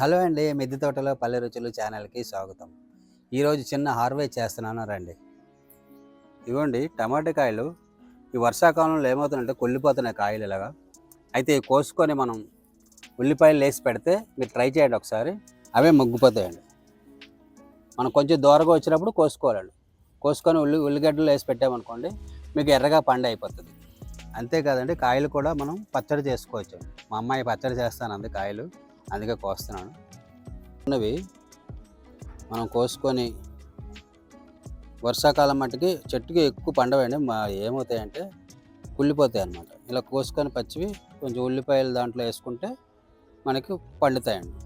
Hello అండి మిద్దె తోటలో పల్లె రుచులు ఛానల్కి స్వాగతం. ఈరోజు చిన్న హార్వెస్ట్ చేస్తున్నాను రండి. ఇవ్వండి టమాటా కాయలు. ఈ వర్షాకాలంలో ఏమవుతుందంటే కొల్లిపోతున్నాయి కాయలు ఇలాగా. అయితే కోసుకొని మనం ఉల్లిపాయలు వేసి పెడితే మీరు ట్రై చేయండి ఒకసారి. అవే మగ్గిపోతాయండి. మనం కొంచెం దూరంగా వచ్చినప్పుడు కోసుకోవాలండి. కోసుకొని ఉల్లి ఉల్లిగడ్డలు వేసి పెట్టామనుకోండి మీకు ఎర్రగా పండు అయిపోతుంది. అంతేకాదండి కాయలు కూడా మనం పచ్చడి చేసుకోవచ్చు. మా అమ్మాయి పచ్చడి చేస్తానంది కాయలు. అందుకే కోస్తున్నాను. ఉన్నవి మనం కోసుకొని వర్షాకాలం మట్టుకి చెట్టుకి ఎక్కువ పండవండి. మా ఏమవుతాయంటే కుళ్ళిపోతాయి అన్నమాట ఇలా కోసుకొని పచ్చివి కొంచెం ఉల్లిపాయలు దాంట్లో వేసుకుంటే మనకి పండుతాయండి.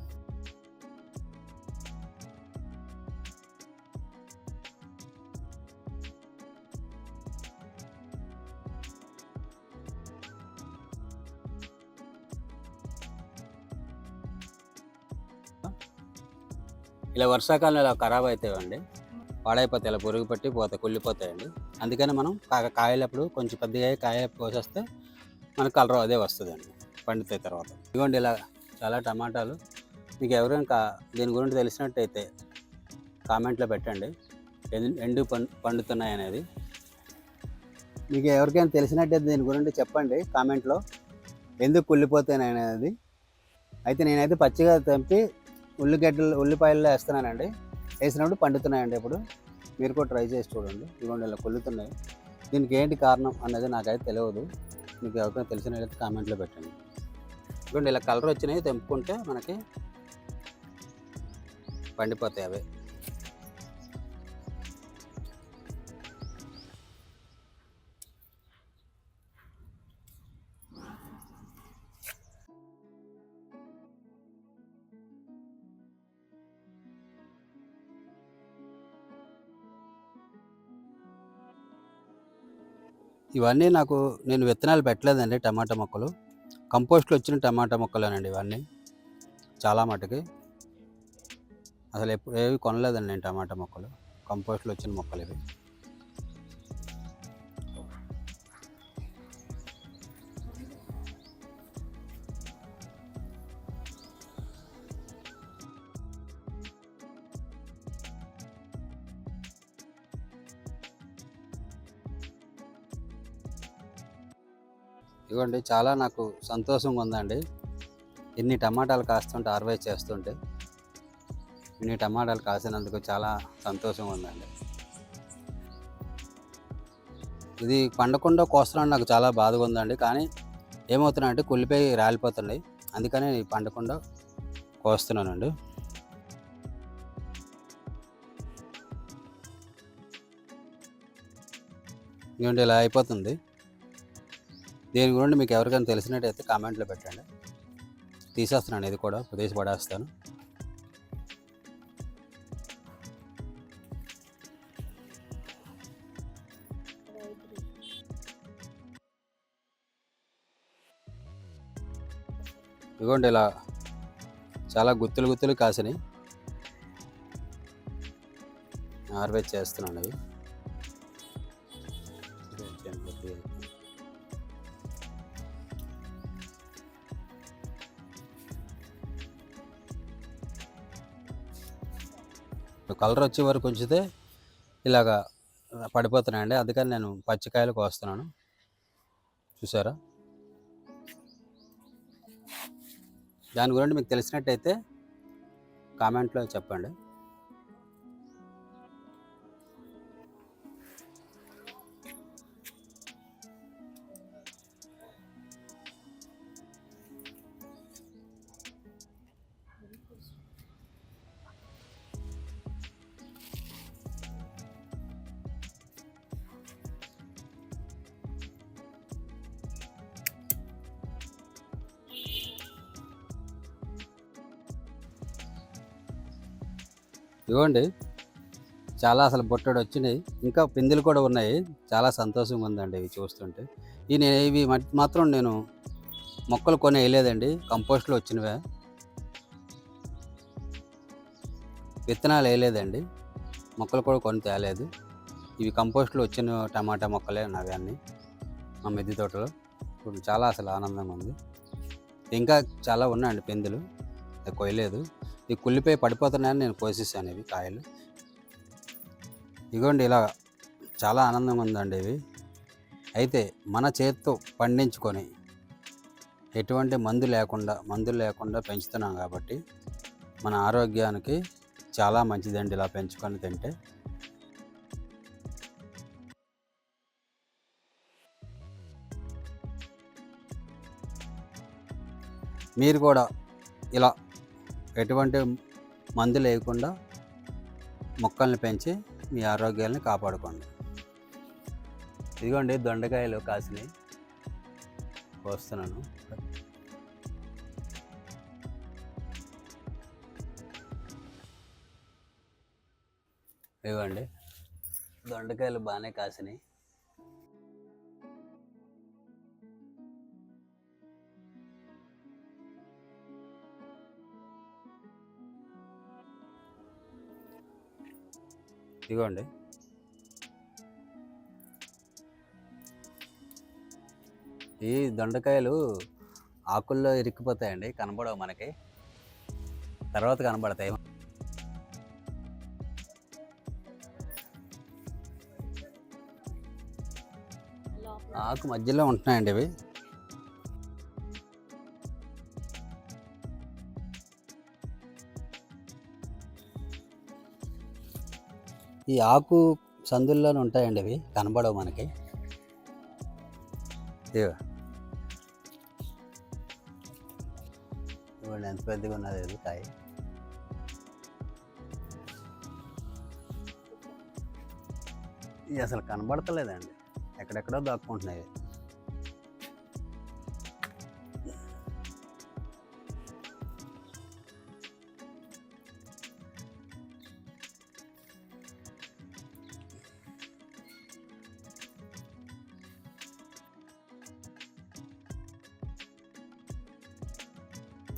ఇలా వర్షాకాలంలో ఇలా ఖరాబ్ అవుతాయండి పాడైపోతాయి ఇలా పురుగు పట్టి పోతాయి కుళ్ళిపోతాయండి. అందుకని మనం కాయలప్పుడు కొంచెం పెద్దగా కాయ కోసేస్తే మనకు కలర్ అదే వస్తుందండి పండుతాయి తర్వాత. ఇదిగోండి ఇలా చాలా టమాటాలు. మీకు ఎవరైనా కా దీని గురించి తెలిసినట్టయితే కామెంట్లో పెట్టండి. ఎందు- ఎండు పండుతున్నాయి అనేది. మీకు ఎవరికైనా తెలిసినట్టయితే దీని గురించి చెప్పండి కామెంట్లో. ఎందుకు కుళ్ళిపోతాయి అనేది. అయితే నేనైతే పచ్చిగా తెంపి ఉల్లిగడ్డలు ఉల్లిపాయలు వేస్తున్నానండి. వేసినప్పుడు పండుతున్నాయండి ఇప్పుడు. మీరు కూడా ట్రై చేసి చూడండి. ఇదిగోండి ఇలా కొల్లుతున్నాయి దీనికి ఏంటి కారణం అనేది నాకైతే తెలియదు మీకు ఎవరికైనా తెలిసినట్లయితే కామెంట్లో పెట్టండి. ఇవ్వండి ఇలా కలర్ వచ్చినాయి తెంపుకుంటే మనకి పండిపోతాయి అవే. ఇవన్నీ నాకు నేను విత్తనాలు పెట్టలేదండి టమాటా మొక్కలు. కంపోస్ట్లో వచ్చిన టమాటా మొక్కలేనండి ఇవన్నీ. చాలా మటుకి. అసలు ఎప్పుడు ఏవి కొనలేదండి నేను టమాటా మొక్కలు. కంపోస్ట్లో వచ్చిన మొక్కలు ఇవి. ఇదిగోండి చాలా నాకు సంతోషంగా ఉందండి. ఇన్ని టమాటాలు కాస్తుంటే హార్వెస్ట్ చేస్తుంటే ఇన్ని టమాటాలు కాసినందుకు చాలా సంతోషంగా ఉందండి. ఇది పండకుండా కోస్తున్నాను నాకు చాలా బాధగా ఉందండి. కానీ ఏమవుతున్నాయంటే కుళ్ళిపోయి రాలిపోతున్నాయి. అందుకని పండకుండా కోస్తున్నానండి. ఇవ్వండి ఇలా అయిపోతుంది. దీని గురించి మీకు ఎవరికైనా తెలిసినట్టయితే కామెంట్లో పెట్టండి. తీసేస్తున్నాను ఇది కూడా తీసి పడేస్తాను. ఇదిగోండి ఇలా చాలా గుత్తులు గుత్తులు కాసినాయి. హార్వెస్ట్ చేస్తున్నాను అవి కలర్ వచ్చే వరకు ఉంచితే ఇలాగా పడిపోతున్నాయండి. అందుకని నేను పచ్చికాయలు కోస్తున్నాను. చూసారా? దాని గురించి మీకు తెలిసినట్టయితే కామెంట్లో చెప్పండి. ఇదిగోండి. చాలా అసలు బొట్టడు వచ్చినాయి. ఇంకా పిందులు కూడా ఉన్నాయి. చాలా సంతోషంగా ఉందండి ఇవి చూస్తుంటే. ఈ నేను ఇవి మాత్రం నేను మొక్కలు కొని వేయలేదండి కంపోస్ట్లో వచ్చినవే. విత్తనాలు వేయలేదండి. మొక్కలు కూడా కొని తేలేదు. ఇవి కంపోస్ట్లో వచ్చిన టమాటా మొక్కలే నావి అన్నీ. మా మిద్ది తోటలో. ఇప్పుడు చాలా అసలు ఆనందంగా ఉంది. ఇంకా చాలా ఉన్నాయండి పెందులు. అది కొయ్యలేదు. ఈ కుళ్ళిపోయి పడిపోతున్నాయని నేను కోసేసాను ఇవి కాయలు. ఇగోండి ఇలా చాలా ఆనందంగా ఉందండి ఇవి. అయితే మన చేత్తో పండించుకొని ఎటువంటి మందు లేకుండా మందులు లేకుండా పెంచుతున్నాం కాబట్టి మన ఆరోగ్యానికి చాలా మంచిదండి ఇలా పెంచుకొని తింటే. మీరు కూడా ఇలా ఎటువంటి మందు లేకుండా మొక్కల్ని పెంచి మీ ఆరోగ్యాన్ని కాపాడుకోండి. ఇదిగోండి దొండకాయలు కాసినాయి. కోస్తున్నాను. ఇదిగోండి. దొండకాయలు బాగానే కాసినాయి. ఇదిగోండి. ఈ దొండకాయలు ఆకుల్లో ఇరుక్కుపోతాయండి కనబడవు మనకి. తర్వాత కనబడతాయి. ఆకు మధ్యలో ఉంటున్నాయండి ఇవి. ఈ ఆకు సందుల్లోనే ఉంటాయండి ఇవి కనబడవు మనకి. ఇదిగో. ఇవ్వండి ఎంత పెద్దగా ఉన్నది ఇది కాయ. ఇది అసలు కనబడతలేదండి. ఎక్కడెక్కడో దాక్కుంటున్నాయి.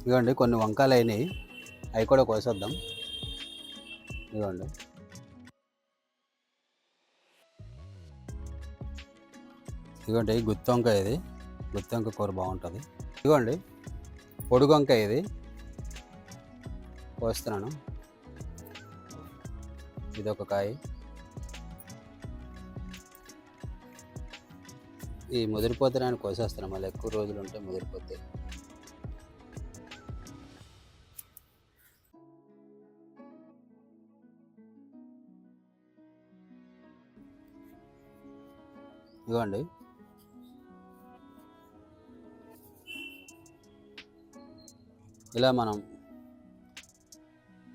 ఇదిగోండి కొన్ని వంకాయలు అయినాయి అవి కూడా కోసేద్దాం. ఇదిగోండి. ఇదిగోండి గుత్తి వంకాయ ఇది. గుత్తి వంకాయ కూర బాగుంటుంది. ఇదిగోండి పొడుగు వంకాయ ఇది. కోస్తున్నాను. ఇది ఒక కాయ. ఈ ముదిరిపోతే నేను కోసేస్తాను మళ్ళీ ఎక్కువ రోజులు ఉంటే ముదిరిపోతే. ఇవ్వండి ఇలా మనం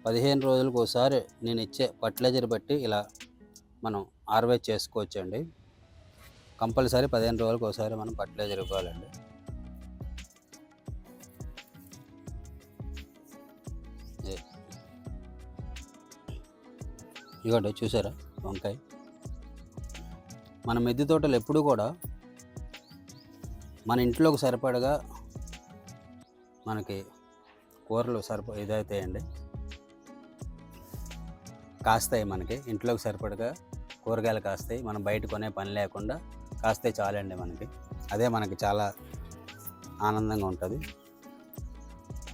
పదిహేను రోజులకు ఒకసారి నేను ఇచ్చే ఫర్టిలైజర్ బట్టి ఇలా మనం హార్వెస్ట్ చేసుకోవచ్చండి. కంపల్సరీ పదిహేను రోజులకు ఒకసారి మనం ఫర్టిలైజర్ ఇవ్వాలండి. ఇదే. ఇదిగోండి చూసారా? వంకాయ. మన మిద్దె తోటలు ఎప్పుడు కూడా మన ఇంట్లోకి సరిపడగా మనకి కూరలు సరిప ఇదవుతాయండి కాస్తాయి మనకి ఇంట్లోకి సరిపడగా కూరగాయలు కాస్తాయి. మనం బయట కొనే పని లేకుండా కాస్తే చాలండి మనకి. అదే మనకి చాలా ఆనందంగా ఉంటుంది.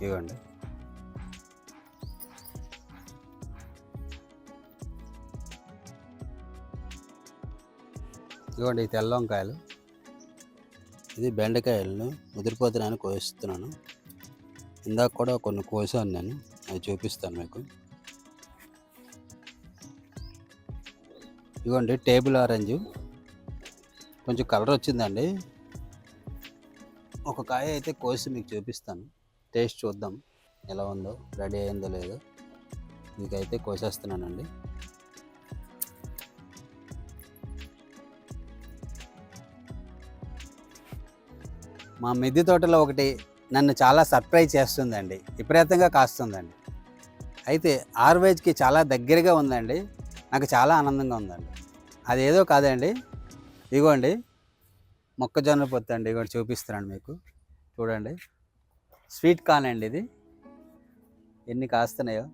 ఇవ్వండి. ఇవ్వండి ఈ తెల్ల వంకాయలు. ఇది బెండకాయలను ముదిరిపోతున్నాను కోస్తున్నాను ఇందాక కూడా కొన్ని కోసాను నేను అవి చూపిస్తాను మీకు. ఇవ్వండి టేబుల్ ఆరెంజ్. కొంచెం కలర్ వచ్చిందండి. ఒక కాయ అయితే కోసి మీకు చూపిస్తాను. టేస్ట్ చూద్దాం ఎలా ఉందో రెడీ అయిందో లేదో. మీకైతే కోసేస్తున్నానండి. మా మిద్దె తోటలో ఒకటి నన్ను చాలా సర్ప్రైజ్ చేస్తుందండి. విపరీతంగా కాస్తుందండి. అయితే ఆర్వేజ్కి చాలా దగ్గరగా ఉందండి. నాకు చాలా ఆనందంగా ఉందండి. అదేదో కాదండి. ఇగోండి. మొక్కజొన్న పొత్తు అండి ఇగోండి చూపిస్తున్నాను మీకు. చూడండి. స్వీట్ కార్న్ అండి ఇది. ఎన్ని కాస్తున్నాయో.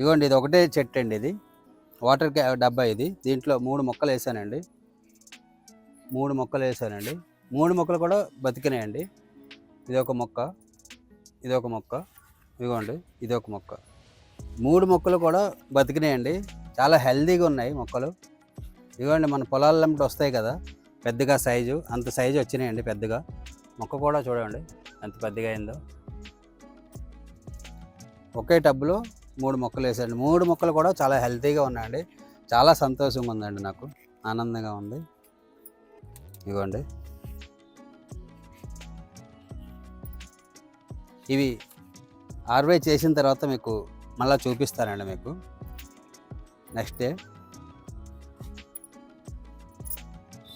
ఇగోండి ఇది ఒకటే చెట్టు అండి ఇది. వాటర్ క్యా డబ్బా ఇది. దీంట్లో మూడు మొక్కలు వేసానండి. మూడు మొక్కలు వేసానండి. మూడు మొక్కలు కూడా బతికినాయండి. ఇది ఒక మొక్క. ఇది ఒక మొక్క. ఇదిగోండి. ఇది ఒక మొక్క. మూడు మొక్కలు కూడా బతికినాయండి. చాలా హెల్దీగా ఉన్నాయి మొక్కలు. ఇదిగోండి మన పొలాలంటే వస్తాయి కదా. పెద్దగా సైజు అంత సైజు వచ్చినాయండి పెద్దగా. మొక్క కూడా చూడండి ఎంత పెద్దగా అయిందో. ఒకే టబ్లో మూడు మొక్కలు వేసాడు. మూడు మొక్కలు కూడా చాలా హెల్తీగా ఉన్నాయండి. చాలా సంతోషంగా ఉందండి నాకు. ఆనందంగా ఉంది. ఇదిగోండి ఇవి ఆర్వే చేసిన తర్వాత మీకు మళ్ళీ చూపిస్తానండి మీకు. Next day.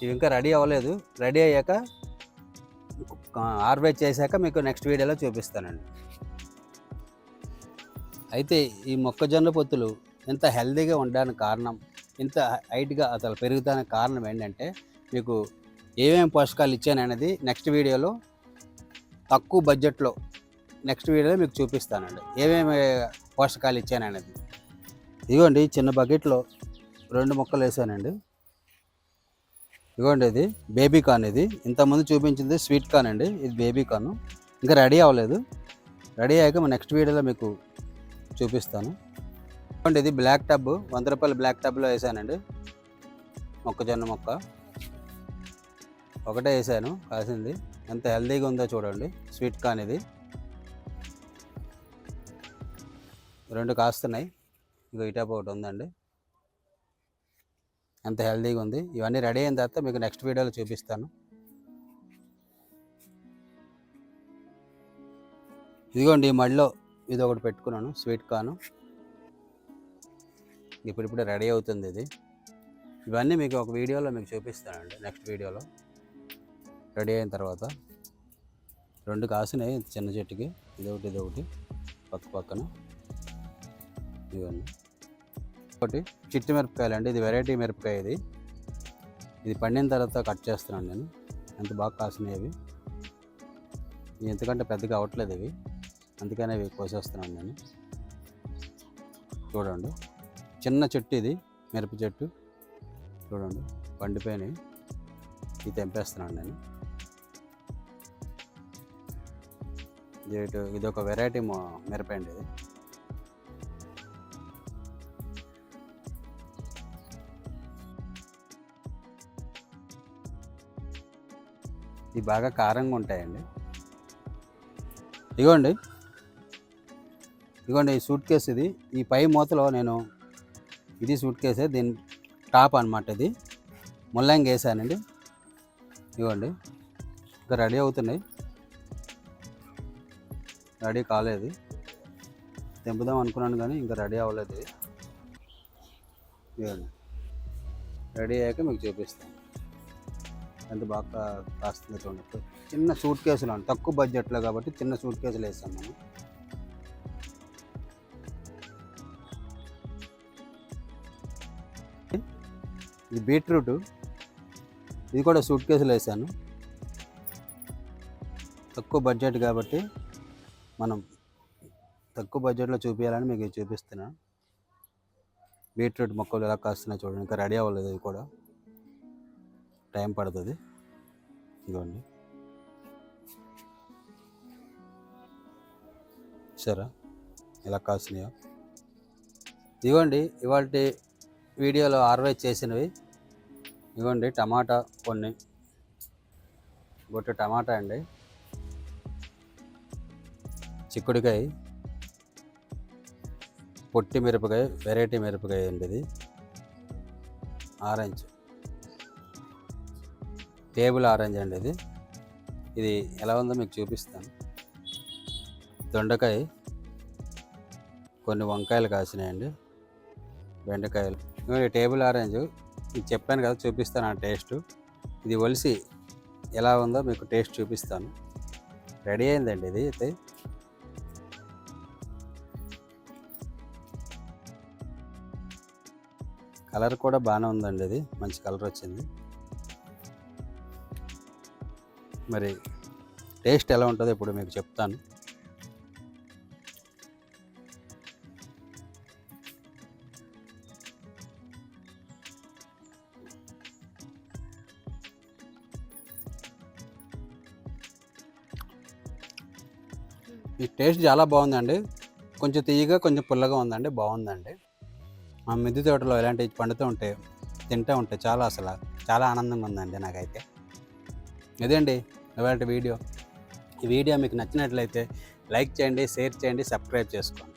ఇవి ఇంకా రెడీ అవ్వలేదు. రెడీ అయ్యాక ఆర్వే చేశాక మీకు నెక్స్ట్ వీడియోలో చూపిస్తానండి. అయితే ఈ మొక్కజొన్న పొత్తులు ఇంత హెల్దీగా ఉండడానికి కారణం ఇంత హైట్గా అసలు పెరుగుతానికి కారణం ఏంటంటే మీకు ఏమేమి పోషకాలు ఇచ్చాననేది నెక్స్ట్ వీడియోలో తక్కువ బడ్జెట్లో నెక్స్ట్ వీడియోలో మీకు చూపిస్తానండి. ఏమేమి పోషకాలు ఇచ్చాననేది ఇదిగోండి చిన్న బకెట్లో రెండు మొక్కలు వేసానండి. ఇదిగోండి ఇది బేబీ కార్న్ ఇది. ఇంతకుముందు చూపించింది స్వీట్ కార్న్ అండి ఇది బేబీ కార్న్. ఇంకా రెడీ అవ్వలేదు. రెడీ అయ్యాక నెక్స్ట్ వీడియోలో మీకు చూపిస్తాను. ఇదిగోండి ఇది బ్లాక్ టబ్ వంద రూపాయల బ్లాక్ టబ్లో వేసానండి. మొక్కజొన్న మొక్క. ఒకటే వేసాను కాసింది. ఎంత హెల్దీగా ఉందో చూడండి స్వీట్ కార్న్ ఇది. రెండు కాస్తున్నాయి. ఇంకో ఇటాప్ ఒకటి ఉందండి. ఎంత హెల్దీగా ఉంది. ఇవన్నీ రెడీ అయిన తర్వాత మీకు నెక్స్ట్ వీడియోలో చూపిస్తాను. ఇదిగోండి ఈ మడిలో ఇది ఒకటి పెట్టుకున్నాను స్వీట్ కార్న్. ఇప్పుడిప్పుడే రెడీ అవుతుంది ఇది. ఇవన్నీ మీకు ఒక వీడియోలో మీకు చూపిస్తానండి నెక్స్ట్ వీడియోలో. రెడీ అయిన తర్వాత రెండు కాసినాయి చిన్న చెట్టుకి ఇదొకటి ఇదొకటి పక్క పక్కన. ఇవన్నీ. ఒకటి చిట్టి మిరపకాయలు అండి ఇది వెరైటీ మిరపకాయ ఇది. ఇది పండిన తర్వాత కట్ చేస్తున్నాను నేను. ఎంత బాగా కాసినాయి ఇవి ఎందుకంటే పెద్దగా అవ్వట్లేదు ఇవి. అందుకనే ఇవి కోసేస్తున్నాను నేను. చూడండి. చిన్న చెట్టు ఇది మిరప చెట్టు. చూడండి. పండిపోయినాయి. ఇది తెంపేస్తున్నాను నేను. ఇది ఇటు- ఇది ఒక వెరైటీ మిరప అండి ఇది. ఇవి బాగా కారంగా ఉంటాయండి. ఇగోండి. ఇదిగోండి ఈ సూట్ కేసు ఇది. ఈ పై మూతలో నేను ఇది సూట్ కేసే దీని టాప్ అనమాట ఇది. ముల్లంగి వేసానండి. ఇవ్వండి ఇంకా రెడీ అవుతున్నాయి. రెడీ కాలేదు. తెంపుదాం అనుకున్నాను కానీ ఇంకా రెడీ అవ్వలేదు ఇది. ఇవ్వండి రెడీ అయ్యాక మీకు చూపిస్తాను. ఎంత బాగా కా- కాస్తుందో చూడండి. చిన్న సూట్ కేసులు అండి. తక్కువ బడ్జెట్లో కాబట్టి చిన్న సూట్ కేసులు వేస్తాం మనం. ఇది బీట్రూట్. ఇది కూడా సూట్ కేసులు వేసాను. తక్కువ బడ్జెట్ కాబట్టి మనం తక్కువ బడ్జెట్లో చూపించాలని మీకు చూపిస్తున్నాను బీట్రూట్ మొక్కలు ఎలా కాస్తున్నాయి చూడండి. ఇంకా రెడీ అవ్వలేదు ఇది కూడా. టైం పడుతుంది. ఇదిగోండి. సరే. ఎలా కాస్తున్నాయో. ఇదిగోండి ఇవాళ వీడియోలో ఆర్వైజ్ చేసినవి. ఇవ్వండి టమాటా కొన్ని. గొట్టు టమాటా అండి. చిక్కుడుకాయ పొట్టి మిరపకాయ వెరైటీ మిరపకాయ అండి ఇది. ఆరెంజ్. టేబుల్ ఆరెంజ్ అండి ఇది. ఇది ఎలా ఉందో మీకు చూపిస్తాను. దొండకాయ కొన్ని వంకాయలు కాసినాయండి. బెండకాయలు. ఇదిగోండి టేబుల్ ఆరెంజ్. ఇది చెప్పాను కదా చూపిస్తాను ఆ టేస్ట్. ఇది ఒలిసి ఎలా ఉందో మీకు టేస్ట్ చూపిస్తాను. రెడీ అయిందండి ఇది అయితే. కలర్ కూడా బాగానే ఉందండి ఇది. మంచి కలర్ వచ్చింది. మరి టేస్ట్ ఎలా ఉంటుందో ఇప్పుడు మీకు చెప్తాను. ఈ టేస్ట్ చాలా బాగుందండి. కొంచెం తీయగా కొంచెం పుల్లగా ఉందండి. బాగుందండి. మా మిద్దె తోటలో ఇలాంటివి పండుతూ ఉంటే తింటూ ఉంటే చాలా అసలు చాలా ఆనందంగా ఉందండి నాకైతే. ఇదండి ఇవాళ వీడియో. ఈ వీడియో మీకు నచ్చినట్లయితే లైక్ చేయండి షేర్ చేయండి సబ్స్క్రైబ్ చేసుకోండి.